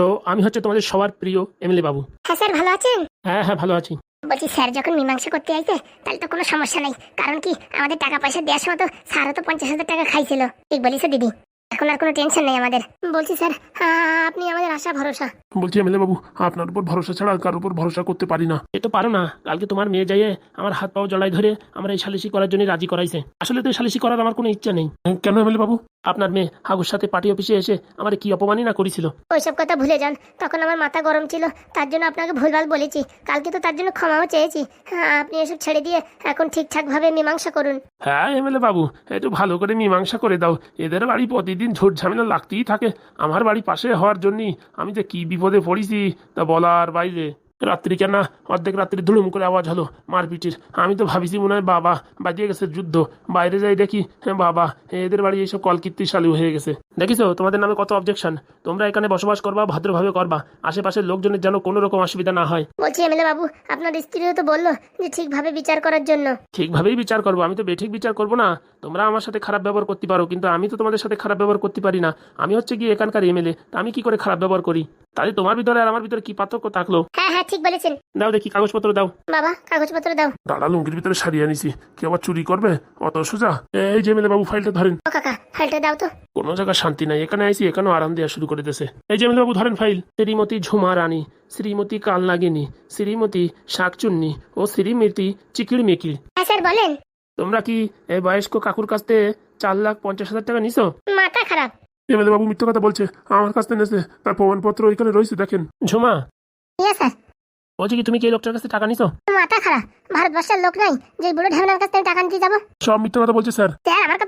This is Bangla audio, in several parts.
তো আমি হচ্ছে তোমাদের সবার প্রিয় এমএলএ বাবু। হ্যাঁ স্যার ভালো আছেন? হ্যাঁ হ্যাঁ ভালো আছি। বলছি স্যার যখন মীমাংসা করতে আইছে তাহলে তো কোনো সমস্যা নাই। কারণ কি আমাদের টাকা পয়সা দেওয়ার সময় তো স্যারও তো পঞ্চাশ হাজার টাকা খাইছিল। ঠিক বলিস দিদি। এখন আর কোনো টেনশন নেই আমাদের। বলছি স্যার আপনি আমাদের আশা ভরসা। বলছি এমএলএ বাবু আপনার উপর ভরসা ছাড়া আর কার উপর ভরসা করতে পারি না। এ তো পারো না কালকে তোমার মেয়ে যাইয়ে আমার হাত পাও জড়াই ধরে আমার এই সালিশি করার জন্য রাজি করাইছে। আসলে তো এই সালিশি করার আমার কোনো ইচ্ছা নেই। কেন এমএলএ বাবু? আপনার মেয়ে হাগুর সাথে পার্টি অফিসে এসে আমার কি অপমানই না করেছিল? ওইসব কথা ভুলে যান তখন আমার মাথা গরম ছিল তার জন্য আপনাকে ভুলভাল বলেছি। কালকে তো তার জন্য ক্ষমাও চেয়েছি। হ্যাঁ আপনি এসব ছেড়ে দিয়ে এখন ঠিকঠাকভাবে মীমাংসা করুন। হ্যাঁ এমএলএ বাবু একটু ভালো করে মীমাংসা করে দাও। এদের বাড়ি প্রতিদিন ঝোট ঝামেলা লাগতেই থাকে। আমার বাড়ি পাশে হওয়ার জন্যই আমি যে কি বিপদে পড়েছি তা বলার বাইরে। রাত্রি কেন? অর্ধেক রাত্রি ধুলুম করে আওয়াজ হলো মারপিটির। আমি তো ভাবিছি মনে হয় বাবা বাজিয়ে গেছে যুদ্ধ। বাইরে যাই দেখি। হ্যাঁ বাবা এদের বাড়ি এইসব কলকীর্তি চালু হয়ে গেছে। দেখিছো তোমাদের নামে কত অবজেকশন তোমরা এখানে বসবাস করবা ভদ্রভাবে করবা। আশেপাশের লোকজনের যেন কোনো রকম অসুবিধা না হয়। বলছি এমএলএ বাবু আপনার স্ত্রীও তো বলল যে ঠিকভাবে বিচার করার জন্য। ঠিকভাবেই বিচার করব আমি তো বেঠিক বিচার করব না। তোমরা আমার সাথে খারাপ ব্যবহার করতে পারো কিন্তু আমি তো তোমাদের সাথে খারাপ ব্যবহার করতে পারি না। আমি হচ্ছে গিয়ে এখানকার এমএলএ তা আমি কি করে খারাপ ব্যবহার করি? তাহলে তোমার ভিতরে আর আমার ভিতরে কি পার্থক্য থাকল? হ্যাঁ হ্যাঁ ঠিক বলেছেন। দাও দেখি কাগজপত্র দাও। বাবা কাগজপত্র দাও। দাদা লুঙ্গির ভিতরে সারিয়ে আনিছি। কি আবার চুরি করবে? অত সোজা? এই যে এমএলএ বাবু ফাইলটা ধরেন। ও কাকা ফাইলটা দাও তো। কোনো জায়গায় শান্তি নাই এখানে এখানেও আরাম দেওয়া শুরু করে দিয়েছে এই যে এমএলএ বাবু ধরেন ফাইল। শ্রীমতী ঝুমা রানী শ্রীমতী কালনাগিনী শ্রীমতী শাকচুন্নি ও শ্রীমতী চিকিড় মিকিড় হ্যাঁ স্যার বলেন। তোমরা কি এই বয়স্ক কাকুর কাছ থেকে চার লাখ পঞ্চাশ হাজার টাকা নিছো? মাথা খারাপ। এমএলএ বাবু মিথ্যে কথা বলছে আমার কাছ থেকে নেছে তার প্রমাণপত্র ওইখানে রয়েছে দেখেন। ঝুমা ইয়ে স্যার বলছি কি তুমি কি এই লোকটার কাছে টাকা নিছো? মাথা খারাপ। ভারতবর্ষের লোক নাই যে বুড়ো ঢেমনার কাছ টাকা নিতে যাব। সব মিথ্যে কথা বলছে স্যার।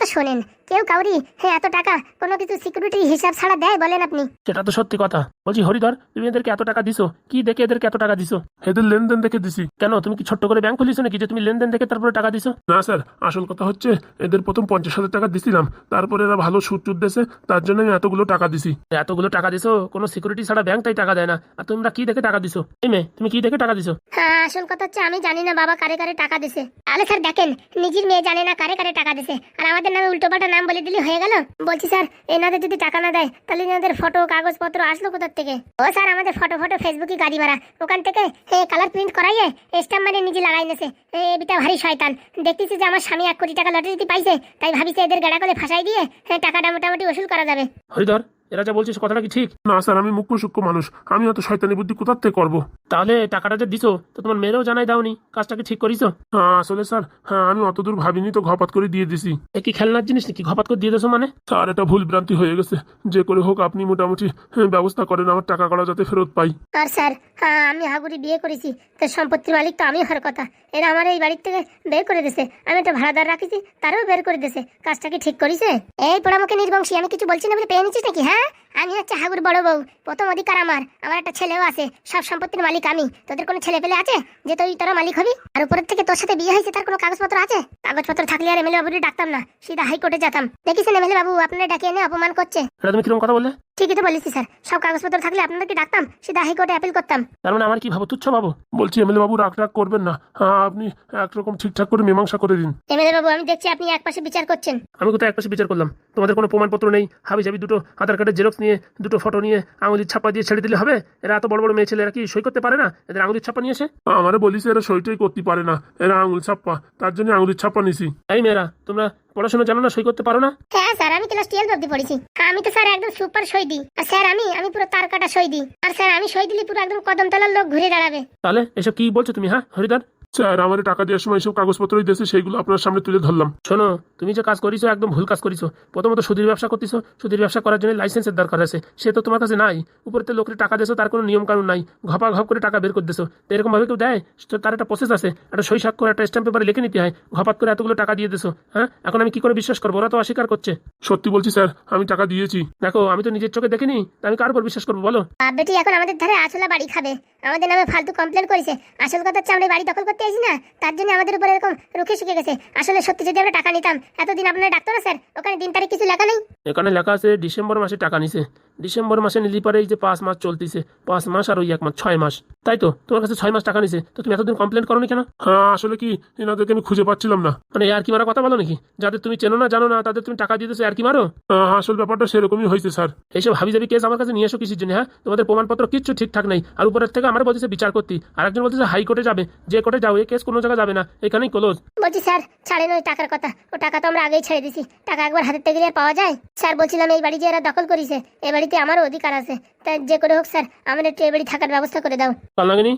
কথা শোনেন। কেউ কাউরি হ্যাঁ এত টাকা কোনো কিছু সিকিউরিটি হিসাব ছাড়া দেয় বলেন আপনি। সেটা তো সত্যি কথা। বলছি হরিধর তুমি এদেরকে এত টাকা দিছো? কি দেখে এদেরকে এত টাকা দিছো? এদের লেনদেন দেখে দিছি। কেন তুমি কি ছোট্ট করে ব্যাংক খুলিছো নাকি যে তুমি লেনদেন দেখে তারপরে টাকা দিছো? না স্যার আসল কথা হচ্ছে এদের প্রথম পঞ্চাশ হাজার টাকা দিছিলাম। তারপরে এরা ভালো সুদ টুদ দিয়েছে তার জন্য আমি এতগুলো টাকা দিছি। এতগুলো টাকা দিছো কোনো সিকিউরিটি ছাড়া ব্যাংক তাই টাকা দেয় না। আর তোমরা কি দেখে টাকা দিছো? এই মেয়ে তুমি কি দেখে টাকা দিছো? হ্যাঁ আসল কথা হচ্ছে আমি জানি না বাবা কারে কারে টাকা দিছে। তাহলে স্যার দেখেন নিজের মেয়ে জানে না কারে কারে টাকা দিছে। আর আমাদের নামে উল্টোপাল্টা নাম বলে দিলে হয়ে গেল? বলছি, স্যার, এনাদের যদি টাকা না দেয়, তাহলে এনাদের ফটো, কাগজপত্র আসলো কোথার থেকে? ও, স্যার, আমাদের ফটো ফটো, ফেসবুকে গাড়ি মারা। ওখান থেকে কালার প্রিন্ট করাইয়ে স্ট্যাম্প মানে নিজে লাগাই নেছে। এবিটা ভারী শয়তান। দেখতেছি যে আমার স্বামী এক কোটি টাকা লটারিতে পাইছে, তাই ভাবিছে এদের গাড়া করে ফাঁসাই দিয়ে টাকাটা মোটামুটি ওসুল করা যাবে। হরিধর এরা যা বলছিস কথাটা কি ঠিক? না স্যার আমি মুখ্য সূক্ষ্ম মানুষ। আমি অত শয়তানি বুদ্ধি কোথার থেকে করব? তাহলে টাকাটা যে দিছো তো তোমার মেয়েরও জানাই দাওনি। কাজটাকে ঠিক করিছো? হ্যাঁ আসলে স্যার হ্যাঁ আমি অত দূর ভাবিনি তো ঘপাত করে দিয়ে দিছি। এ কি খেলনার জিনিস নাকি? ঘপাত করে দিয়ে দেছো মানে? স্যার এটা ভুল ভ্রান্তি হয়ে গেছে। যে করে হোক আপনি মোটামুটি হ্যাঁ, ব্যবস্থা করেন আমার টাকা করা যাতে ফেরত পাই। আর স্যার হ্যাঁ আমি হাগুড়ি বিয়ে করেছি তো সম্পত্তির মালিক তো আমি হওয়ার কথা। এরা আমার এই বাড়ির থেকে বের করে দিছে। আমি একটা ভাড়াদার রাখিছি তারও বের করে দিছে। কাজটা কি ঠিক করিছে? এই পোড়ামুখে নির্বংশী আমি কিছু বলছি না বলে পেয়ে নিচ্ছিস নাকি হ্যাঁ? আমি হচ্ছে হাগুর বড় বউ, প্রথম অধিকার আমার। আমার একটা ছেলেও আছে, সব সম্পত্তির মালিক আমি। তোদের কোনো ছেলে পেলে আছে যে তুই তোরা মালিক হবি? আর উপরের থেকে তোর সাথে বিয়ে হয়েছে, তার কোনো কাগজপত্র আছে? কাগজপত্র থাকলে আর এমএলএ বাবুরে ডাকতাম না, সিধা হাইকোর্টে যেতাম। দেখিস এমএলএ বাবু, আপনারা ডাকিয়ে এনে অপমান করছে। তুমি কথা বললে? ঠিকই তো বলেছি স্যার। সব কাগজপত্র থাকলে আপনাদেরকে ডাকতাম সিধা হাইকোর্টে অ্যাপিল করতাম। তার মানে আমার কি ভাবো? তুচ্ছ ভাবো? বলছি এমএলএ বাবু রাগ রাগ করবেন না। হ্যাঁ আপনি একরকম ঠিকঠাক করে মীমাংসা করে দিন। এমএলএ বাবু আমি দেখছি আপনি একপাশে বিচার করছেন। আমি কোথায় একপাশে বিচার করলাম? তোমাদের কোনো প্রমাণপত্র নেই? হাবি যাবি দুটো আধার কার্ডের জেরক্স নিয়ে দুটো ফটো নিয়ে আঙুলির ছাপা দিয়ে ছেড়ে দিলে হবে? এরা এত বড় বড় মেয়ে ছেলে এরা কি সই করতে পারে না? এদের আঙুলির ছাপা নিয়ে এসে? আমারে বলিস এরা সইটাই করতে পারে না। এরা আঙুল ছাপ্পা। তার জন্য আঙুলের ছাপ্পা নিছি। এই মেয়েরা তোমরা পড়াশোনা জানো না সই করতে পারো না? হ্যাঁ স্যার আমি ক্লাস টুয়েলভ অব্দি পড়েছি। আমি তো স্যার একদম সুপার সই দিই। আর স্যার আমি আমি পুরো তার কাটা সই দিই। আর স্যার আমি সই দিলে পুরো একদম কদম তলার লোক ঘুরে দাঁড়াবে। তাহলে এসব কি বলছো তুমি হ্যাঁ হরিদার? স্যার আমাদের টাকা দেওয়ার সময় এইসব কাগজপত্রই দিয়েছে সেইগুলো আপনার সামনে তুলে ধরলাম। শোনো তুমি যে কাজ করিছো একদম ভুল কাজ করিছো। প্রথমত সুদীর ব্যবসা করতেছো সুদীর ব্যবসা করার জন্য লাইসেন্সের দরকার আছে। সে তো তোমার কাছে নাই। উপরে তো লোকের টাকা দিয়েছ তার কোনো নিয়ম কানুন নাই। ঘপা ঘপ করে টাকা বের করে দিছো তো এরকম ভাবে কেউ দেয়? তো তার একটা প্রসেস আছে। একটা সই সাক্ষর একটা স্ট্যাম্প পেপারে লিখে নিতে হয়। ঘপাত করে এতগুলো টাকা দিয়ে দিছো হ্যাঁ? এখন আমি কি করে বিশ্বাস করব? ওরা তো অস্বীকার করছে। সত্যি বলছি স্যার আমি টাকা দিয়েছি। দেখো আমি তো নিজের চোখে দেখিনি তা আমি কার উপর বিশ্বাস করব বলো? বাপ বেটি এখন আমাদের ধারে আসলা বাড়ি খাবে। আমাদের নামে ফালতু কমপ্লেন করেছে। আসল কথা হচ্ছে আমরা বাড়ি দখল করতে আসি না, তার জন্য আমাদের উপর এরকম রুখে শিখে গেছে। আসলে সত্যি যদি আমরা টাকা নিতাম, এতদিন আপনারা ডাক্তার স্যার, ওখানে দিন তারিখ কিছু লেখা নেই? এখানে লেখা আছে, ডিসেম্বর মাসে টাকা নিছে। ডিসেম্বর মাসে নিলি পরে এই যে পাঁচ মাস চলতিছে পাঁচ মাস আর ওই এক মাস ছয় মাস। তাই তো? তোমার কাছে ছয় মাস টাকা নিছে তো তুমি এতদিন কমপ্লেন করো কেন? হ্যাঁ আসলে কি এনাদেরকে আমি খুঁজে পাচ্ছিলাম না। মানে আর কি মারা কথা বলো নাকি? যাদের তুমি চেনো না জানো না তাদের তুমি টাকা দিতেছো আর কি মারো? আহ, আসল ব্যাপারটা সেরকমই হয়েছে স্যার। এইসব হাবি যাবি কেস আমার কাছে নিয়ে এসো কিসের জন্য হ্যাঁ? তোমাদের প্রমাণপত্র কিচ্ছু ঠিকঠাক নেই। আর উপরের থেকে আমার বলতেছে বিচার করতে। আর একজন বলতেছে হাইকোর্টে যাবে। যে কোর্টে যাও এই কেস কোনো জায়গায় যাবে না। এখানেই ক্লোজ বলছি স্যার ছাড়েন ওই টাকার কথা। ও টাকা তো আমরা আগেই ছেড়ে দিছি। টাকা একবার হাতের থেকে পাওয়া যায়? স্যার বলছিলাম এই বাড়ি যে এরা দখল করেছে এই বাড়িতে আমার অধিকার আছে। তাই যে করে হোক স্যার আমার একটু এ বাড়ি থাকার ব্যবস্থা করে দাও। কাল নাগিনি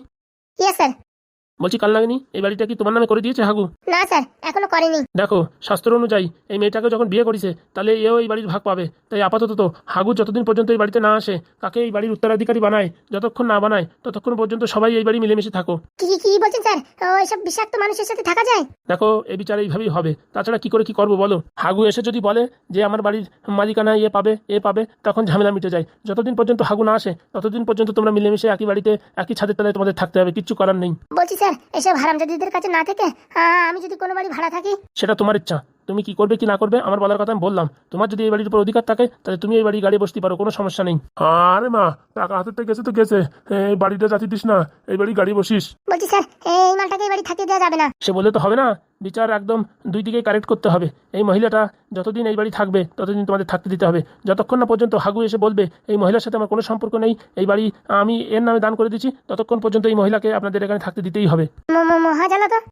ইয়ে স্যার বলছি কাল নাগিনি এই বাড়িটা কি তোমার নামে করে দিয়েছে হাগু? না স্যার এখনও করেনি। দেখো শাস্ত্র অনুযায়ী এই মেয়েটাকে যখন বিয়ে করেছে তাহলে এও এই বাড়ির ভাগ পাবে। তাই আপাতত তো হাগু যতদিন পর্যন্ত এই বাড়িতে না আসে তাকে এই বাড়ির উত্তরাধিকারী বানায় যতক্ষণ না বানায় ততক্ষণ পর্যন্ত সবাই এই বাড়ি মিলেমিশে থাকো। কি কি- বলছেন স্যার? ও এসব বিষাক্ত মানুষের সাথে থাকা যায়? দেখো এই বিচার এইভাবেই হবে। তাছাড়া কি করে কি করব বলো? হাগু এসে যদি বলে যে আমার বাড়ির মালিকানা এ পাবে এ পাবে তখন ঝামেলা মিটে যায়। যতদিন পর্যন্ত হাগু না আসে ততদিন পর্যন্ত তোমরা মিলেমিশে একই বাড়িতে একই ছাদের তলায় তোমাদের থাকতে হবে কিচ্ছু করার নেই। বলছি স্যার এসব হারামজাদিদের কাছে না থেকে আমি যদি কোনো বাড়ি ভাড়া থাকি। সেটা তোমার ইচ্ছা। তুমি কি করবে কি না করবে আমার বলার কথা আমি বললাম। তোমার যদি এই বাড়ির উপর অধিকার থাকে তাহলে তুমি এই বাড়ি গাড়ি বসতে পারো কোনো সমস্যা নেই। আরে মা টাকা হাতে গেছে তো গেছে। এই বাড়িটা যাচ্ছি দিস না এই বাড়ি গাড়ি বসিস। বলছি স্যার এই মালটাকে এই বাড়ি থাকিয়ে দেওয়া যাবে না। সে বললে তো হবে না। বিচার একদম দুই দিকেই কারেক্ট করতে হবে। এই মহিলাটা যতদিন এই বাড়ি থাকবে ততদিন তোমাদের থাকতে দিতে হবে। যতক্ষণ না পর্যন্ত হাগু এসে বলবে এই মহিলার সাথে আমার কোনো সম্পর্ক নেই এই বাড়ি আমি এর নামে দান করে দিচ্ছি ততক্ষণ পর্যন্ত এই মহিলাকে আপনাদের এখানে থাকতে দিতেই হবে।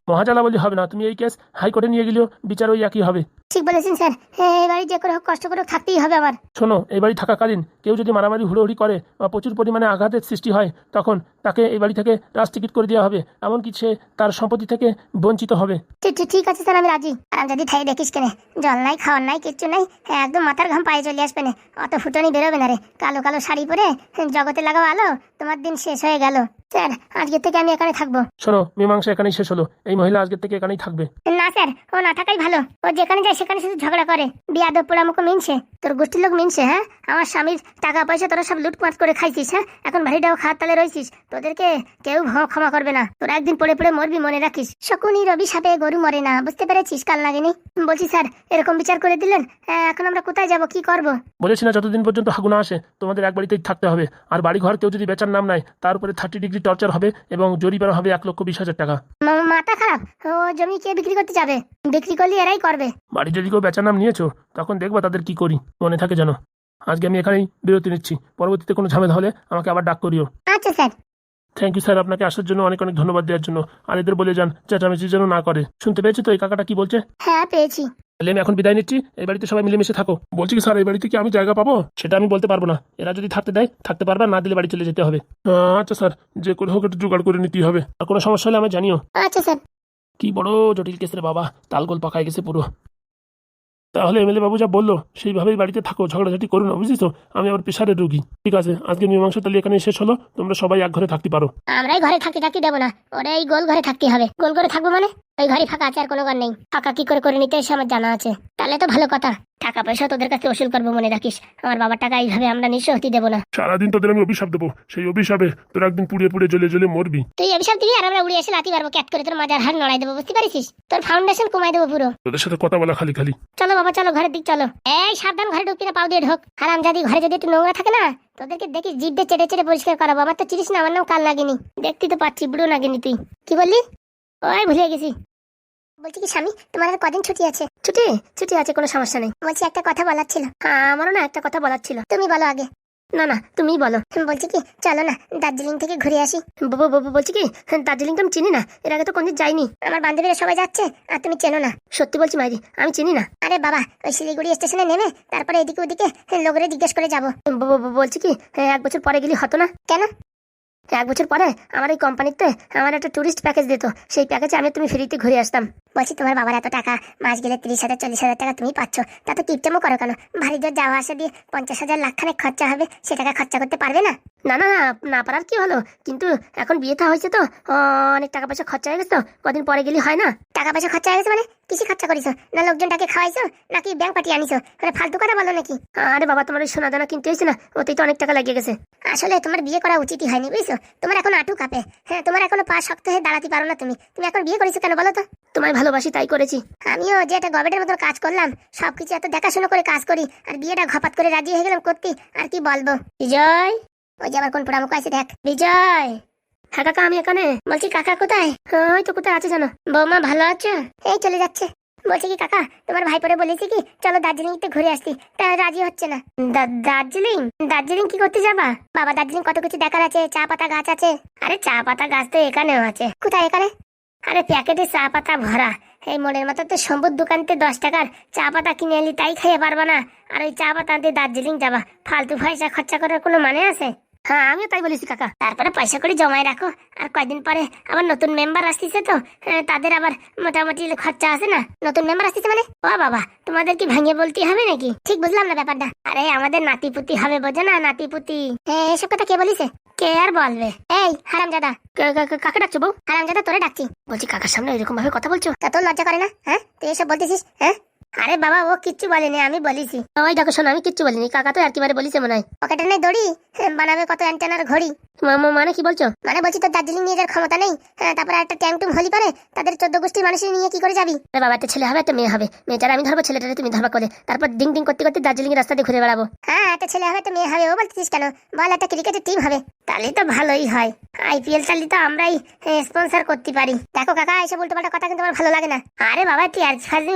মহাজালা বলে হবে না তুমি এই কেস হাইকোর্টে নিয়ে গেলেও বিচার ওই একই হবে। ঠিক বলেছেন স্যার। এই বাড়ি যে করে হোক কষ্ট করে থাকতেই হবে আমার। শোনো এই বাড়ি থাকাকালীন কেউ যদি মারামারি হুড়োহুড়ি করে বা প্রচুর পরিমাণে আঘাতের সৃষ্টি হয় তখন তাকে এই বাড়ি থেকে রাজ টিকিট করে দেওয়া হবে এমনকি সে তার সম্পত্তি থেকে বঞ্চিত হবে। ঠিক- ঠিক আছে স্যার আমি রাজি। আর যদি থাই দেখিস কেনে জল নাই খাওয়ার নাই কিচ্ছু নাই হ্যাঁ, একদম মাথার ঘাম পায়ে চলে আসবে না। অত ফুটনি বেরোবে না রে। কালো কালো শাড়ি পরে হ্যাঁ, জগতে লাগাও আলো তোমার দিন শেষ হয়ে গেল। স্যার আজকে থেকে আমি এখানে থাকব। শোনো মীমাংসা এখানেই শেষ হলো। এই মহিলা আজকের থেকে এখানেই থাকবে। না স্যার ও না থাকাই ভালো। ও যেখানে যায় সেখানে শুধু ঝগড়া করে। বিয়াদব পোড়ামুখো মিনছে। তোর গোষ্ঠীর লোক মিনছে হ্যাঁ? আমার স্বামীর টাকা পয়সা তোরা সব লুটপাট করে খাইছিস হ্যাঁ? এখন ভারীটাও খাওয়ার তালে রয়েছিস তোদেরকে কেউ ক্ষমা করবে না। তোরা একদিন পড়ে পড়ে মরবি মনে রাখিস। শকুনি রবি সাপে গরু মরে না বুঝতে পেরেছিস কাল লাগেনি বলছি স্যার এরকম বিচার করে দিলেন? হ্যাঁ, এখন আমরা কোথায় যাব কি করব? বলেছি না যতদিন পর্যন্ত হাগু না আসে তোমাদের এক বাড়িতেই থাকতে হবে। আর বাড়ি ঘর কেউ যদি বেচার নাম নেয় তার উপরে থার্টি ডিগ্রি টর্চার হবে এবং জরিমানা হবে এক লক্ষ বিশ হাজার টাকা। মাথা খারাপ। ও জমি কে বিক্রি করতে যাবে? বিক্রি করলে এরাই করবে। বাড়ি যদি কেউ বেচার নাম নিয়েছো তখন দেখব তাদের কি করি। মনে থাকে জানো আজকে আমি এখানেই বিরতি নিচ্ছি। পরবর্তীতে কোনো ঝামেলা হলে আমাকে আবার ডাক করিও। আচ্ছা স্যার। থ্যাংক ইউ স্যার আপনাকে আসার জন্য অনেক অনেক ধন্যবাদ দেওয়ার জন্য। আর এদের বলে যান চেঁচামেচি যেন না করে। শুনতে পেয়েছ তো এই কাকাটা কি বলছে? হ্যাঁ পেয়েছি। তাহলে আমি এখন বিদায় নিচ্ছি। এই বাড়িতে সবাই মিলেমিশে থাকো। বলছি কি স্যার এই বাড়িতে কি আমি জায়গা পাবো? সেটা আমি বলতে পারব না। এরা যদি থাকতে দেয় থাকতে পারবে না দিলে বাড়ি চলে যেতে হবে। আচ্ছা স্যার যে করে হোক একটু জোগাড় করে নিতেই হবে। আর কোনো সমস্যা হলে আমি জানিও। আচ্ছা স্যার। কি বড় জটিল কেসের বাবা। তালগোল পাকায় গেছে পুরো। তাহলে এমএলএ বাবু যা বলল, সেইভাবেই বাড়িতে থাকো, ঝগড়াঝাটি করো না বুঝিস তো? আমি আবার প্রেশারের রুগী। ঠিক আছে, আজকে মীমাংসা তাহলে এখানে শেষ হলো। তোমরা সবাই এক ঘরে থাকতে পারো। আমরাই ঘরে থাকতে থাকতে দেবো না, ওরা এই গোল ঘরে থাকতে হবে। গোল ঘরে থাকব মানে? ওই ঘরে ফাঁকা আছে আর কোনো ঘর নেই। ফাঁকা কি করে করে নিতে এসে আমার জানা আছে। তাহলে তো ভালো কথা। টাকা পয়সা তোদের কাছে ওসুল করব মনে রাখিস। আমার বাবার টাকা এইভাবে আমরা নিঃস্ব হতে দেবো না। সারাদিন তোদের আমি অভিশাপ দেবো। সেই অভিশাপে তোরা একদিন পুড়িয়ে পুড়িয়ে জ্বলে জ্বলে মরবি। তুই অভিশাপ দিবি আর আমরা উড়ে এসে লাতি পারব ক্যাট করে তোর মাজার হার নড়াই দেবো বুঝতে পারিস তোর ফাউন্ডেশন কমাই দেবো পুরো। তোদের সাথে কথা বলা খালি খালি। চলো বাবা চলো ঘরের দিক চলো। এই সাবধান ঘরে ঢুকবি না পাও দিয়ে ঢোক। হারাম যদি ঘরে যদি একটু নোংরা থাকে না তোদেরকে দেখি জিভ দিয়ে চেটে চেটে পরিষ্কার করাবো। আমার তো চিনিস না আমার নাম কাল লাগেনি দেখতে তো পাচ্ছি বুড়ো নাগিনি তুই। কি বললি? ওই ভুলে গেছি। বলছি কি স্বামী তোমার আর কদিন ছুটি আছে? ছুটি? ছুটি আছে কোনো সমস্যা নেই। বলছি একটা কথা বলার ছিল। আমারও না একটা কথা বলার ছিল। তুমি বলো আগে। না না তুমিই বলো। বলছি কি চলো না দার্জিলিং থেকে ঘুরে আসি। ব- ব- ব- বলছি কি দার্জিলিং তো আমি চিনি না। এর আগে তো কোনদিন যাইনি। আমার বান্ধবীরা সবাই যাচ্ছে আর তুমি চেনো না। সত্যি বলছি মাইরি আমি চিনি না। আরে বাবা ওই শিলিগুড়ি স্টেশনে নেমে তারপরে এদিকে ওদিকে লোকেরা জিজ্ঞেস করে যাব। ব- ব- ব- বলছি কি এক বছর পরে গেলি হতো না? কেন? এক বছর পরে আমার এই কোম্পানিতে আমার একটা টুরিস্ট প্যাকেজ দিত। সেই প্যাকেজে আমি তুমি ফ্রিতে ঘুরে আসতাম। বলছি তোমার বাবার এত টাকা মাস গেলে তিরিশ হাজার চল্লিশ হাজার টাকা তুমি পাচ্ছ। তা তো কিপটেমও করো কেন? ভারী জোর যাওয়া আসা দিয়ে পঞ্চাশ হাজার লাখ খানেক খরচা হবে সে টাকা খরচা করতে পারবে না? না না না না পারার কি হলো? কিন্তু এখন বিয়েটা হয়েছে তো। অনেক টাকা পয়সা খরচা হয়ে গেছে তো। কদিন পরে গেলে হয় না? টাকা পয়সা খরচা হয়ে গেছে মানে? কিসে খরচা করিস? না লোকজনটাকে খাওয়াইছো? নাকি ব্যাংক পাঠিয়ে আনিছো? মানে ফালতু কথা বলো নাকি? আরে বাবা তোমার ওই সোনা দানা কিনতে হয়েছে না? ওতেই তো অনেক টাকা লাগিয়ে গেছে। আসলে তোমার বিয়ে করা উচিতই হয়নি বুঝছ? তোমার এখন আটু কাঁপে। হ্যাঁ তোমার এখনও পা শক্ত হয়ে দাঁড়াতে পারো না তুমি। তুমি এখন বিয়ে করেছ কেন বলো তো? তোমায় ভালোবাসি তাই করেছি। আমিও যে একটা গবেটের মতো কাজ করলাম সবকিছু এত দেখাশোনা করে কাজ করি আর বিয়েটা ঘপাত করে রাজি হয়ে গেলাম করতে আর কি বলব? বিজয়? ওই যে আবার কোন পোড়ামুখ আছে দেখ। বিজয়? হ্যাঁ কাকা আমি এখানে। বলছি কাকা কোথায়? ওই তো কোথায় আছে জানো। বৌমা ভালো আছো? এই চলে যাচ্ছে। বলছি কি, কাকা, তোমার ভাই পরে বলেছি কি, চলো দার্জিলিং তে ঘুরে আসতি তা রাজি হচ্ছে না। দার্জিলিং? দার্জিলিং কি করতে যাবা? বাবা, দার্জিলিং কত কিছু দেখার আছে, চা পাতা গাছ আছে। আরে, চা পাতা গাছ তো এখানেও আছে। কোথায় এখানে? আরে, প্যাকেটে চা পাতা ভরা। এই মনের মতো তো সম্বুর দোকানতে দশ টাকার চা পাতা কিনে এলি, তাই খেয়ে পারবা না। আর ওই চা পাতা আনতে দার্জিলিং যাবা। ফালতু পয়সা খরচা করার কোনো মানে আছে? হ্যাঁ আমিও তাই বলেছি কাকা। তারপরে পয়সা করে জমায় রাখো। আর কয়দিন পরে আবার নতুন মেম্বার আসতেছে তো হ্যাঁ, তাদের আবার মোটামুটি খরচা আছে না। নতুন মেম্বার আসতেছে মানে? ও বাবা তোমাদের কি ভাঙিয়ে বলতে হবে নাকি? ঠিক বুঝলাম না ব্যাপারটা। আরে আমাদের নাতিপুতি হবে বোঝো না নাতিপুতি। হ্যাঁ এসব কথা কে বলিছে? কে আর বলবে? এই হারাম দাদা কাকে ডাকছো বউ? হারাম দাদা তোরে ডাকছি। বলছি কাকার সামনে এরকম ভাবে কথা বলছো? তা তোর লজ্জা করে না হ্যাঁ? তুই এসব বলতেছিস হ্যাঁ? আরে বাবা ও কিচ্ছু বলেনি আমি বলেছি। ওই দেখো শোনো আমি কিচ্ছু বলিনি কাকা তো আর কি কিবারে বলিছে মনে হয়। পকেটে নেই দড়ি হ্যাঁ, বানাবে কত অ্যান্টেনার ঘড়ি। মানে কি বলছো? মানে বলছি তো দার্জিলিং নিয়ে যাওয়ার ক্ষমতা নেই হ্যাঁ তারপরে একটা ট্যাং টুম হলি পারে তাদের চোদ্দ গোষ্ঠীর মানুষের নিয়ে কি করে যাবি? আরে বাবা একটা ছেলে হবে একটা মেয়ে হবে। মেয়েটার আমি ধরবো ছেলেটারে তুমি ধরবা করে তারপর ডিং ডিং করতে করতে দার্জিলিং রাস্তা দিয়ে ঘুরে বেড়াবো। হ্যাঁ একটা ছেলে হবে একটা মেয়ে হবে ও বলতেছিস কেন? বল একটা ক্রিকেটের টিম হবে। তাহলে তো ভালোই হয়। আইপিএল চালি তো আমরাই স্পন্সর করতে পারি। দেখো কাকা এসব উল্টো পাল্টা কথা কিন্তু আমার ভালো লাগে না। আরে বাবা তুই আর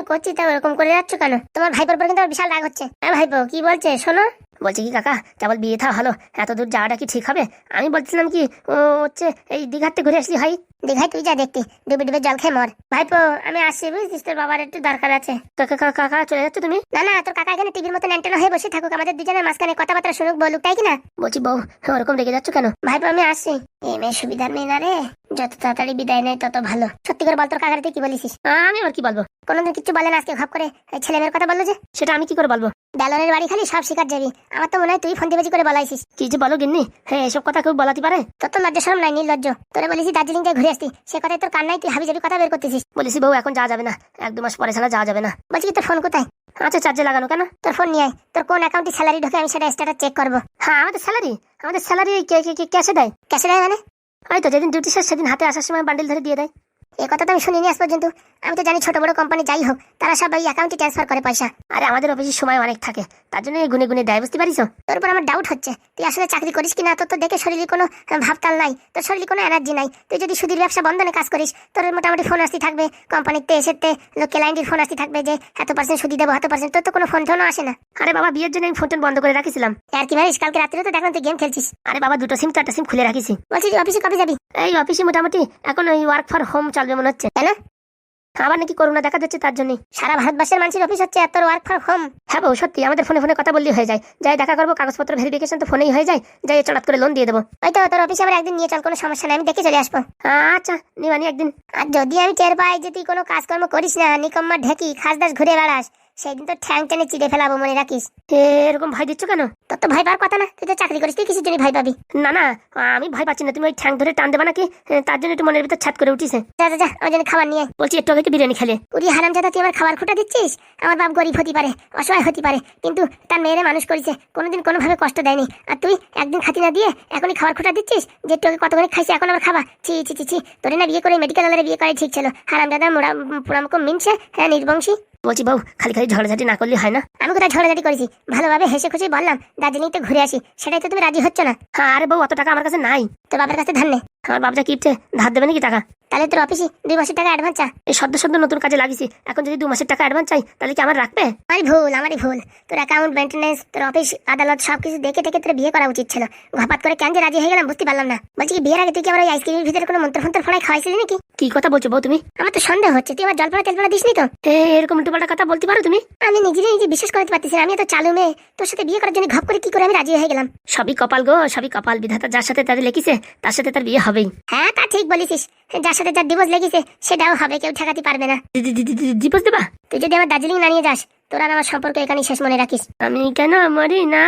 করছিস তা ওরকম করে যাচ্ছ কেন? তোমার ভাইপোর পর কিন্তু বিশাল রাগ হচ্ছে। হ্যাঁ ভাইপো, কি বলছে? শোনো। বলছি কি কাকা? কেবল বিয়ে থা হলো এত দূর যাওয়াটা কি ঠিক হবে? আমি বলছিলাম কি, ও হচ্ছে এই দীঘাতে ঘুরে আসলি, ভাই। দীঘায় তুই যা দেখতে ডুবে ডুবে জল খেয়ে মর। ভাইপো আমি আসছি বুঝছিস? তোর বাবার একটু দরকার আছে। কাকা কাকা কাকা চলে যাচ্ছ তুমি? না না তোর কাকা এখানে টিভির মতো ন্যান্টেনা হয়ে বসে থাকুক আমাদের দুজনের মাঝখানে কথাবার্তা শুনুক বলুক তাই কি না? বলছি বউ ওরকম রেগে যাচ্ছ কেন? ভাইপো আমি আসছি। এই মেয়ে সুবিধার মেয়ে না রে। যত তাড়াতাড়ি বিদায় নেয় তত ভালো। সত্যি করে বল তোর কাকার কি বলিস আমি আর কি বলব? কোনোদিন কিছু বলে না আজকে ভাব করে ছেলে মেয়ের কথা বলল যে। সেটা আমি কি করে বলব? বেলনের বাড়ি খালি সব শিকার যাবি আমার তো মনে হয় তুই ফোন দিবেজি করে বলাইছিস। কি যে বলো গিন্নি? হ্যাঁ এসব কথা কেউ বলাতে পারে? তত লজ্জা শরম নাই নির্লজ্জ। তোরে বলেছি দার্জিলিং থেকে ঘুরে আসতি সে কথায় তোর কান্নাই তুই হাবি যাবি কথা বের করতেছিস। বলেছি বউ এখন যাওয়া যাবে না। এক দু মাস পরে ছাড়া যাওয়া যাবে না। বলছি কি তোর ফোন কোথায়? আচ্ছা চার্জে লাগানো কেন? তোর ফোন নিয়ে আয়। তোর কোন অ্যাকাউন্টে স্যালারি ঢোকে আমি সেটা স্ট্যাটাস চেক করব। হ্যাঁ আমাদের স্যালারি আমাদের স্যালারি ক্যাশে দেয়? ক্যাশে দেয় মানে? ওই তো যেদিন ডিউটি শেষ সেদিন হাতে আসার সময় বান্ডিল ধরে দিয়ে দেয়। এই কথা তো আমি শুনিনি আজ পর্যন্ত। আমি তো জানি ছোট বড় কোম্পানি যাই হোক তারা সব এই অ্যাকাউন্টে ট্রান্সফার করে পয়সা। আরে আমাদের অফিসের সময় অনেক থাকে তার জন্য এই গুনে গুনে দেয় বুঝতে পারিস? তোর উপর আমার ডাউট হচ্ছে তুই আসলে চাকরি করিস কিনা? তোর তো দেখে শরীরে কোনো ভাবতাল নাই তোর শরীরে কোনো এনার্জি নাই। তুই যদি সুদীর ব্যবসা বন্ধনে কাজ করিস তোর মোটামুটি ফোন আসতে থাকবে কোম্পানিতে এসেতে লোক ক্লায়েন্টের ফোন আসতে থাকবে যে এত পার্সেন্ট সুদি দেবো এত পার্সেন্ট তোর তো কোনো ফোন টোনও আসে না। আরে বাবা বিয়ের জন্য আমি ফোন টোন বন্ধ করে রাখিছিলাম। আর কি মারিস কালকে রাত্রে তো দেখলাম তুই গেম খেলছিস। আরে বাবা দুটো সিম চারটা সিম খুলে রাখিস বলছি অফিসে কবে যাবি? এই অফিসে মোটামুটি এখন ওই ওয়ার্ক ফর হোম চলবে মনে হচ্ছে, তাই না? আবার নাকি করোনা দেখা যাচ্ছে তার জন্য। সারা ভারতবর্ষের মানুষের অফিস হচ্ছে এত ওয়ার্ক ফ্রম হোম হ্যাঁ বউ, সত্যি, আমাদের ফোনে ফোনে কথা বললেই হয়ে যায়। যাই দেখা করব, কাগজপত্র ভেরিফিকেশন তো ফোনেই হয়ে যায়। যাই চড়াত করে লোন দিয়ে দেবো। ওই তো, তোর অফিসে আবার একদিন নিয়ে চল, কোনো সমস্যা নেই, আমি দেখে চলে আসব। আচ্ছা নিবানি একদিন। আর যদি আমি টের পাই যে তুই কোনো কাজকর্ম করিস না, নিকম্মা ঢেকি, খাস দাস ঘুরে বেড়াস সেদিন তো ঠ্যাং টেনে চিড়ে ফেলাবো মনে রাখিস। এরকম ভয় দিচ্ছ কেন? তোর তো ভয় পাওয়ার কথা না। তুই তো চাকরি করিস, তুই কিসের জন্য ভয় পাবি? না না, আমি ভয় পাচ্ছি না। তুমি ওই ঠ্যাং ধরে টান দেবা নাকি তার জন্য একটু মনের ভিতর ছাত করে উঠিছে যা যা আমার জন্য খাবার নিয়ে বলছি একটু একটু বিরিয়ানি খেলে? উরি হারাম জাদা তুই আমার খাবার খুঁটা দিচ্ছিস? আমার বাপ গরিব হতে পারে, অসহায় হতে পারে, কিন্তু তার মেয়েরে মানুষ করেছে। কোনোদিন কোনোভাবে কষ্ট দেয়নি। আর তুই একদিন খাতি না দিয়ে এখনই খাবার খুঁটা দিচ্ছিস? যে তোকে কতখানি খাইছে, এখন আবার খাবা। ছি ছি ছি ছি, তোরে না বিয়ে করে মেডিকেল বিয়ে করে ঠিক ছিল। হারাম দাদা মোড়া পোড়ামুখ মিনছে হ্যাঁ নির্বংশী। বলছি, বউ, খালি খালি ঝড়ঝাটি না করলে হয় না? আমি কোথায় ঝড়ঝাটি করেছি? ভালোভাবে হেসে খুশি বললাম, দার্জিলিং তো ঘুরে আসি, সেটাই তো তুমি রাজি হচ্ছ না? আরে বউ, অত টাকা আমার কাছে নাই তোর বাবার কাছে ধান নেই আমার বাপটা কিপছে ধার দেবে নাকি টাকা? তাহলে তোর অফিসে দুই মাসের টাকা অ্যাডভান্স চা। এই সদ্য সদ্য নতুন কাজে লাগিয়েছি। এখন যদি দু মাসের টাকা অ্যাডভান্স চাই তাহলে কি আমার রাখবে? আমারই ভুল আমারই ভুল। তোর অ্যাকাউন্ট মেনটেন্যান্স তোর অফিস আদালত সবকিছু দেখে দেখে তোর বিয়ে করা উচিত ছিল। ঘাপাত করে কেন যে রাজি হয়ে গেলাম বুঝতে পারলাম না। বলছি কি বিয়ের আগে তুই কি আমার ওই আইসক্রিমের ভিতরে কোনো মন্ত্র ফন্ত্র ফোড়াই খাওয়াইছিলি নাকি? কি কথা বলছো বউ তুমি? আমার তো সন্দেহ হচ্ছে তুই আমার জলপড়া তেলপড়া দিসনি তো? এরকম উল্টোপাল্টা কথা বলতে পারো তুমি? আমি নিজেরই নিজে বিশ্বাস করতে পারতেছি না আমি তো চালু মেয়ে। তোর সাথে বিয়ে করার জন্য ঘপ করে কি করে আমি রাজি হয়ে গেলাম? সবই কপাল গো সবই কপাল। বিধাতা যার সাথে তাদের লেখিছে তার সাথে তার বিয়ে হবেই হ্যাঁ তা ঠিক বলেছিস। যার সাথে যার ডিভোর্স লেগেছে সেটাও হবে কেউ ঠেকাতে পারবে না। ডিভোর্স দেবা? তুই যদি আমার দার্জিলিং না নিয়ে যাস তোরা আমার সম্পর্ক এখানে শেষ মনে রাখিস। আমি কেন মরি না?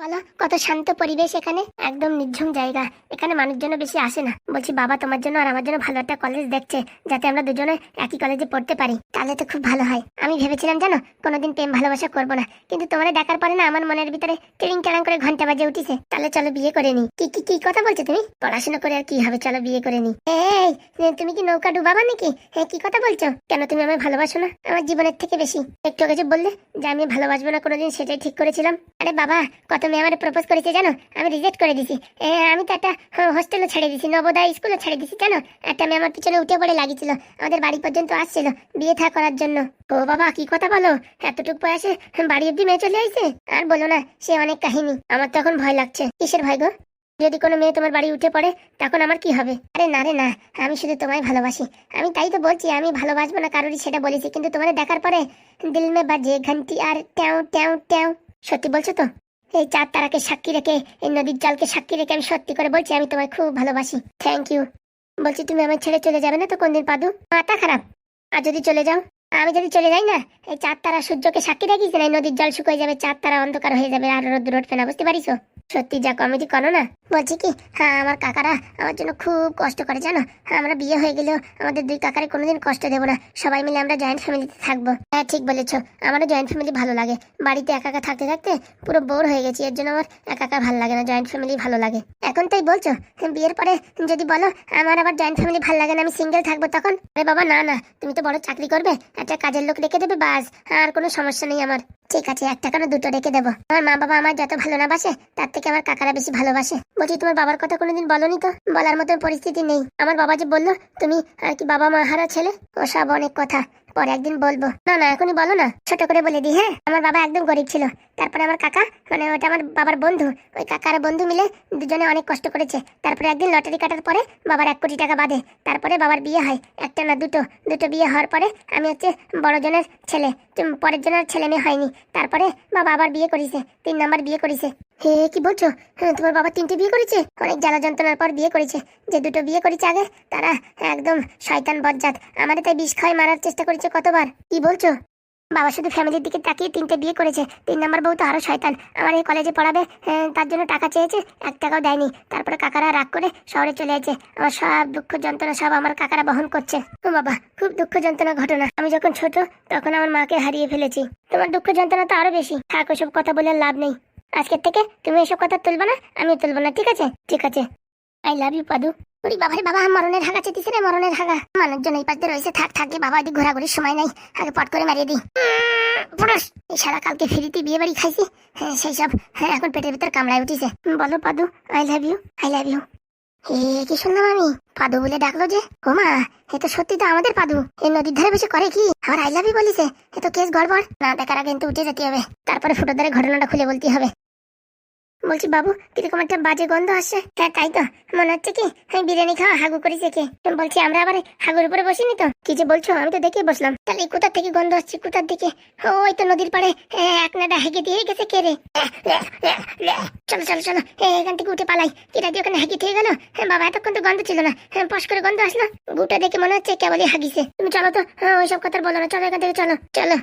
বলো কত শান্ত পরিবেশ এখানে? একদম নির্ঝুম জায়গা। এখানে মানুষজন বেশি আসে না। বলছি বাবা তোমার জন্য আর আমার জন্য ভালো একটা কলেজ দেখছে যাতে আমরা দুজনে একই কলেজে পড়তে পারি। তাহলে তো খুব ভালো হয়। আমি ভেবেছিলাম জানো কোনোদিন প্রেম ভালোবাসা করব না। কিন্তু তোমার দেখার পরে না আমার মনের ভিতরে টিড়িং টাড়াং করে ঘণ্টা বাজে উঠিছে। তাহলে চলো বিয়ে করে নি কি কি কি কথা বলছো তুমি? পড়াশোনা করে আর কি হবে? চলো বিয়ে করে নি এই তুমি কি নৌকা ডুবাবা নাকি? হ্যাঁ কি কথা বলছো? কেন তুমি আমায় ভালোবাসো না? আমার জীবনের থেকে বেশি। একটু আগে যে বললে যে আমি ভালোবাসবো না কোনোদিন, সেটাই ঠিক করেছিলাম। আরে বাবা, কত মেয়ে আমার প্রপোজ করেছে জানো? আমি রিজেক্ট করে দিছি। আমি তো একটা হোস্টেলও ছেড়ে দিছি, নবোদয় স্কুলও ছেড়ে দিছি, জানো? একটা মেয়ে আমার পিছনে উঠে পড়ে লাগিয়েছিল, আমাদের বাড়ি পর্যন্ত আসছিল, বিয়ে থা করার জন্য। ও বাবা, কি কথা বলো? এতটুকু বয়সে বাড়ি অব্দি মেয়ে চলে আইছে? আর বলো না, সে অনেক কাহিনী। আমার তো এখন ভয় লাগছে। কিসের ভয় গো? যদি কোনো মেয়ে তোমার বাড়ি উঠে পড়ে, তখন আমার কি হবে? আরে না রে না, আমি শুধু তোমায় ভালোবাসি। আমি তাই তো বলছি, আমি ভালোবাসবো না, কারোরই সেটা বলেছি। কিন্তু তোমার দেখার পরে দিল মে বাজে ঘন্টি আর ট্যাও ট্যাও ট্যাও। সত্যি বলছো তো? এই চার তারাকে সাক্ষী রেখে, এই নদীর জলকে সাক্ষী রেখে আমি সত্যি করে বলছি, আমি তোমায় খুব ভালোবাসি। থ্যাংক ইউ বলছি তুমি আমার ছেড়ে চলে যাবে না তো কোনদিন, পাদু? মাথা খারাপ। আর যদি চলে যাও? আমি যদি চলে যাই না, এই চার তারা সূর্যকে সাক্ষী রাখিস না, এই নদীর জল শুকিয়ে যাবে চার তারা অন্ধকার হয়ে যাবে, আর রোদ উঠবে না, বুঝতে পারিস সত্যি যা কমেডি করো না। বলছি কি হ্যাঁ আমার কাকারা আমার জন্য খুব কষ্ট করে জানো? হ্যাঁ, আমরা বিয়ে হয়ে গেলেও আমাদের দুই কাকারে কোনোদিন কষ্ট দেবো না। সবাই মিলে আমরা জয়েন্ট ফ্যামিলিতে থাকব। হ্যাঁ ঠিক বলেছ। আমারও জয়েন্ট ফ্যামিলি ভালো লাগে। বাড়িতে একা একা থাকতে থাকতে পুরো বোর হয়ে গেছি। এর জন্য আমার একা একা ভালো লাগে না। জয়েন্ট ফ্যামিলি ভালো লাগে। এখন তাই বলছো? বিয়ের পরে যদি বলো আমার আবার জয়েন্ট ফ্যামিলি ভালো লাগে না আমি সিঙ্গেল থাকব তখন? আরে বাবা না না। তুমি তো বড় চাকরি করবে। একটা কাজের লোক রেখে দেবে বাস। আর কোনো সমস্যা নেই আমার। ঠিক আছে একটা কেন দুটো রেখে দেবো। আমার মা বাবা আমার যত ভালো না বাসে, তার থেকে আমার কাকারা বেশি ভালোবাসে বলছি, তোমার বাবার কথা কোনোদিন বলনি তো? বলার মতন পরিস্থিতি নেই। আমার বাবা যে বলল, তুমি আর কি বাবা মা হারা ছেলে? ওসব অনেক কথা। পরে একদিন বলব, না না, এখনই বলো না, ছোট করে বলে দি হ্যাঁ? আমার বাবা একদম গরিব ছিল। তারপরে আমার কাকা মানে ওটা আমার বাবার বন্ধু, ওই কাকার বন্ধু মিলে দুজনে অনেক কষ্ট করেছে। তারপরে একদিন লটারি কাটার পরে বাবার এক কোটি টাকা বাঁধে তারপরে বাবার বিয়ে হয়, একটা না দুটো। দুটো বিয়ে হওয়ার পরে আমি হচ্ছে বড় জনের ছেলে পরের জনের ছেলে মেয়ে হয়নি। তারপরে বাবা আবার বিয়ে করেছে, তিন নাম্বার বিয়ে করেছে। হে কি বলছো? হ্যাঁ তোমার বাবা তিনটে বিয়ে করেছে? অনেক জ্বালা যন্ত্রণার পর বিয়ে করেছে। যে দুটো বিয়ে করেছে আগে তারা একদম শয়তান বজ্জাত। আমাদের তাই বিষ খায় মারার চেষ্টা করেছে কতবার। কি বলছো? বাবা শুধু ফ্যামিলির দিকে তাকিয়ে তিনটে বিয়ে করেছে। তিন নম্বর বউ তো আরও শয়তান। আমার এই কলেজে পড়াবে হ্যাঁ, তার জন্য টাকা চেয়েছে এক টাকাও দেয়নি। তারপরে কাকারা রাগ করে শহরে চলে যাচ্ছে আমার সব দুঃখ যন্ত্রণা সব আমার কাকারা বহন করছে। ও বাবা খুব দুঃখ যন্ত্রণা ঘটনা। আমি যখন ছোট তখন আমার মাকে হারিয়ে ফেলেছি। তোমার দুঃখ যন্ত্রণা তো আরও বেশি। থাক ওসব কথা বলে লাভ নেই। আজকের থেকে তুমি এসব কথা তুলবে না আমি তুলবো না, ঠিক আছে? ঠিক আছে। আই লাভ ইউ পাদু। ওরে বাবারে, বাবা, মরণের হাগা চেতিছে রে, মরণের হাগা। মানুষজন এই পাশে রয়েছে, থাক থাক রে বাবা ওদিক ঘোরাঘুরির সময় নাই। আগে পট করে মারিয়ে দিই। পুরুষ, এই সারা কালকে ফিরিতে বিয়ে বাড়ি খাইছি। হ্যাঁ সেই সব হ্যাঁ এখন পেটের ভিতর কামড়ায় উঠিছে। বলো, পাদু I love you I love you হে কি শুনলাম আমি? পাদু বলে ডাকলো যে, ও মা, এ তো সত্যি তো আমাদের পাদু। এই নদীর ধারে বসে করে কি? আমার আই লাভ ইউ বলিছে, এ তো কেস গড়বড়। না দেখার আগে কিন্তু উঠে যেতে হবে। তারপরে ফুটো ধরে ঘটনাটা খুলে বলতে হবে। বলছি, বাবু, কীরকম একটা বাজে গন্ধ আসছে? হ্যাঁ তাই তো, মনে হচ্ছে কি, আমি বিরিয়ানি খাওয়া হাগু করেছে কে বলছি, আমরা আবার হাগুর উপরে বসিনি তো? কি যে বলছো, আমি তো দেখে বসলাম। তাহলে কোথার থেকে গন্ধ আসছে, কোথার দিকে? ওই তো নদীর পাড়ে এক নাডা হেগে দিয়ে গেছে কে রে? চলো চলো চলো এখান থেকে উঠে পালাই। কিরা দিয়ে ওখানে হাগি থেকে গেল? বাবা, এতক্ষণ তো গন্ধ ছিল না। পশ করে গন্ধ আসলো? গুটা দেখে মনে হচ্ছে কেবলই হাগিছে। তুমি চলো তো হ্যাঁ ওইসব কথা বলো না, চলো এখান থেকে চলো চলো।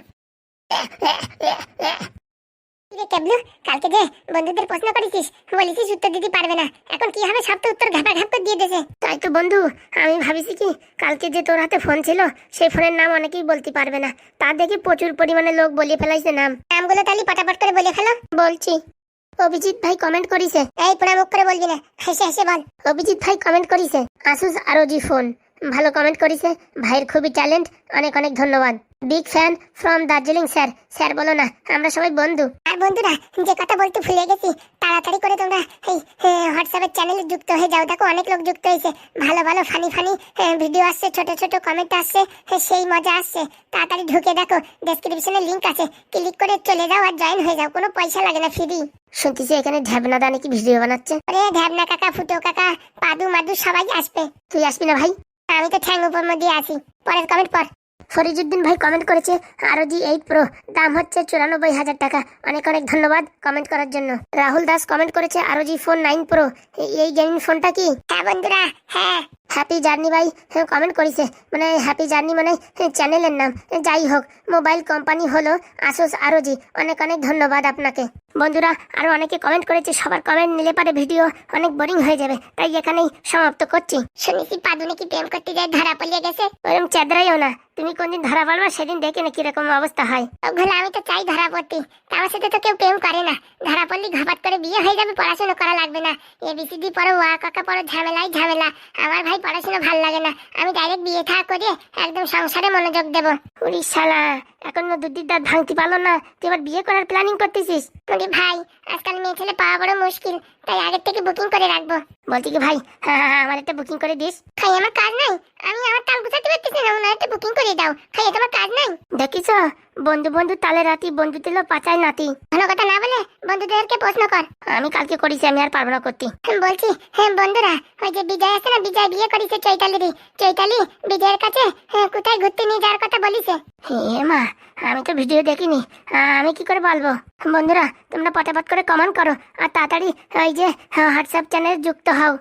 কেবলু কালকে যে বন্ধুদের প্রশ্ন করেছিস বলেছিস উত্তর দিতে পারবে না। এখন কি হবে সব তো উত্তর ঘাপা ঘাপ করে দিয়ে তাই তো বন্ধু আমি ভাবিছি কি কালকে যে তোর হাতে ফোন ছিল সেই ফোনের নাম অনেকেই বলতে পারবে না। তা দেখে প্রচুর পরিমাণে লোক বলে ফেলাইছে নাম। নামগুলো তাহলে পটাপট করে বলে ফেলো। বলছি অভিজিৎ ভাই কমেন্ট করিছে। এই পুরা মুখ করে বলবি না হেসে হেসে বল। অভিজিৎ ভাই কমেন্ট করিছে আসুস আরোজি ফোন ভালো কমেন্ট করিছে ভাইয়ের খুবই ট্যালেন্ট অনেক অনেক ধন্যবাদ। Big fan from Darjeeling sir sir বলো না আমরা সবাই বন্ধু। বন্ধুরা যে কথা বলতে ভুলে গেছি তাড়াতাড়ি করে তোমরা এই হোয়াটসঅ্যাপের চ্যানেলে যুক্ত হয়ে যাও। দেখো অনেক লোক যুক্ত হয়েছে। ভালো ভালো ফানি ফানি ভিডিও আসছে ছোট ছোট কমেন্ট আসছে সেই মজা আসছে। তাড়াতাড়ি ঢুকে দেখো ডেসক্রিপশনে লিংক আছে। ক্লিক করে চলে যাও আর জয়েন হয়ে যাও। কোনো পয়সা লাগে না ফ্রি শুনতেছি এখানে ঢ্যাবনা দা নাকি ভিডিও বানাচ্ছে। আরে ঢ্যাবনা কাকা ফুটো কাকা পাদু মাদু সবাই আসবে। তুই আসবি না ভাই? আমি তো ঠ্যাং উপর মধ্যে আছি। পরের কমেন্ট পর। ফরিজুদ্দিন ভাই কমেন্ট করেছে আরও জি এইট প্রো দাম হচ্ছে চুরানব্বই হাজার টাকা। অনেক অনেক ধন্যবাদ কমেন্ট করার জন্য। রাহুল দাস কমেন্ট করেছে ROG phone nine pro এই গেমিং ফোনটা কি? হ্যাঁ বন্ধুরা হ্যাঁ। হ্যাপি জার্নি ভাই কমেন্ট করেছে। মানে হ্যাপি জার্নি মানে চ্যানেলের নাম। যাই হোক মোবাইল কোম্পানি হলো আসুস আরোজি অনেক অনেক ধন্যবাদ আপনাকে। বন্ধুরা আরও অনেকে কমেন্ট করেছে সবার কমেন্ট নিলে পারে ভিডিও অনেক বোরিং হয়ে যাবে। তাই এখানেই সমাপ্ত করছি। শুনেছি পাদু নাকি প্রেম করতে যায় ধরা পড়িয়ে গেছে? ওরকম চেদ্রাইও না। তুমি কোনদিন ধরা পড়বে সেদিন দেখে না কীরকম অবস্থা হয়। ওগুলো আমি তো চাই ধরা পড়তে। তা আমার সাথে তো কেউ প্রেম করে না। ধরা পড়লে ঘাপাত করে বিয়ে হয়ে যাবে পড়াশোনা করা লাগবে না। এবিসিডি পড়ো ওয়া কাকা পড়ো ঝামেলাই ঝামেলা। আমার ভাই পড়াশোনা ভালো লাগে না। আমি ডাইরেক্ট বিয়ে থা করে একদম সংসারে মনোযোগ দেব। উড়িষ্যালা এখন দুধের দাঁত ভাঙতে পারল না। তুই এবার বিয়ে করার প্ল্যানিং করতেছিস? তোরে ভাই আজকাল মেয়ে ছেলে পাওয়া বড় মুশকিল। তাই আগের থেকে বুকিং করে রাখব। বলছি কি ভাই হ্যাঁ হ্যাঁ আমার একটা বুকিং করে দিস। খাই আমার কাজ নাই। আমি আমার তাল গুছাতে পারতেছি না ওনার একটা বুকিং করে দাও। খাই তোমার কাজ নাই। দেখিস বন্ধু বন্ধু তালে রাতি বন্ধু দিল পাচাই নাতি। ভালো কথা না বলে বন্ধুদেরকে প্রশ্ন কর। আমি কালকে করেছি আমি আর পারব না করতে। বলছি হ্যাঁ বন্ধুরা ওই যে বিজয় আছে না বিজয় বিয়ে করেছে চৈতালিরই চৈতালি বিজয়ের কাছে হ্যাঁ, কোথায় ঘুরতে নিয়ে যাওয়ার কথা বলিছে? হে মা, আমি তো ভিডিও দেখিনি। আমি কি করে বলব? বন্ধুরা, তোমরা পটাপট করে কমেন্ট করো, আর তাড়াতাড়ি ওই যে হোয়াটসঅ্যাপ চ্যানেল যুক্ত হও।